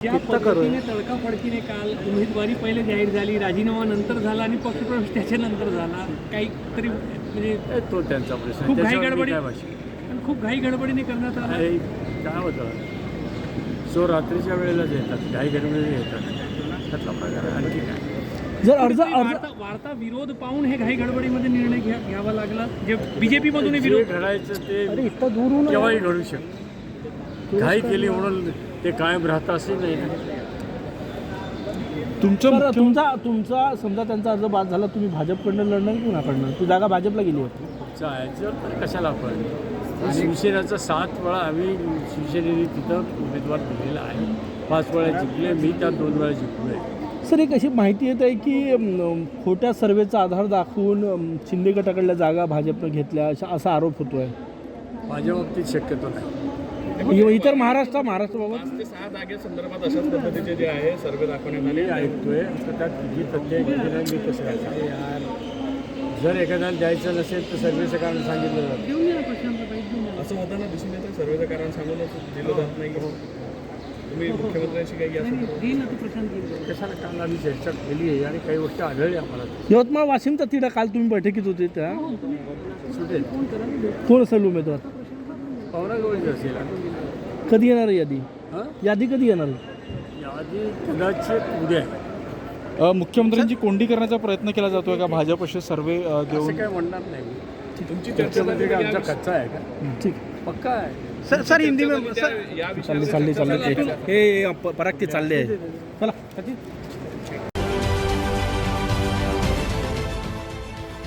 ज्या पद्धतीने तडकाफडकीने काल उमेदवारी पहिले जाहीर झाली राजीनामा नंतर झाला आणि पक्षप्रवेश त्याच्यानंतर झाला. काहीतरी म्हणजे तो त्यांचा प्रश्न खूप घाई गडबडी- खूप घाई गडबडीने करण्यात आला. काय होतं? सो रात्रीच्या वेळेलाच येतात काही गडबडी येतात. त्यातला प्रकार. आणखी काय? जर अर्ज वार्ता विरोध पाहून हे घाई गडबडीमध्ये निर्णय घ्या घ्यावा लागला. जे बीजेपी मधून जे विरोध घडायचं ते अरे इतकं दूरून केव्हाही घडू शकतं. घाई केली म्हणून ते कायम राहतं असे नाही. तुमचं तुमचा तुमचा समजा त्यांचा अर्ज बाद झाला तुम्ही भाजपकडनं लढणार की कुणाकडनं? ती जागा भाजपला गेली होती. जायचं कशाला आपण? शिवसेनेचा सात वेळा आम्ही शिवसेनेने तिथं उमेदवार दिलेला आहे. पाच वेळा जिंकले मी त्यात दोन वेळा जिंकलो आहे सर एक अशी माहिती येत आहे की खोट्या सर्वेचा आधार दाखवून शिंदे गटाकडल्या जागा भाजपनं घेतल्या असा आरोप होतोय. माझ्या बाबतीत शक्यतो नाही. इतर महाराष्ट्र महाराष्ट्राबाबत? ते सहा जागेसंदर्भात अशाच पद्धतीचे जे आहे सर्वे दाखवण्यात मी आले ऐकतोय तर त्यात किती तथ्य आहे, किती नाही मी कसं काय सांगू? जर एखाद्याला द्यायचं नसेल तर सर्वेचं कारण सांगितलं जातं. असं होताना दिसून येतं सर्वेचं कारण सांगूनच दिलं जात नाही. तुम्ही मुख्यमंत्र्यांशी काही या संदर्भात-. कशाला काल आम्ही चर्चा केली आहे आणि काही गोष्टी आढळल्या आम्हाला. यवतमाळ वाशिमचा तिढा काल तुम्ही बैठकीत होते त्या. सुटेल. कोण असेल उमेदवार? असेल. कधी येणार आहे यादी? हं? यादी कधी येणार आहे? यादी कदाचित उद्या आहे. अ, मुख्यमंत्र्यांची कोंडी करण्याचा प्रयत्न केला जातोय का? भाजप असे सर्वे अ, असं घेऊन काय म्हणणार नाही. मी. तुमची चर्चा त्याच्यामध्ये काय आमचा कच्चा आहे का? ठीक. पक्का आहे. सर सर हिंदी में या चालले चालले चालले. का? हे प- पराग ते चालले आहे. चला.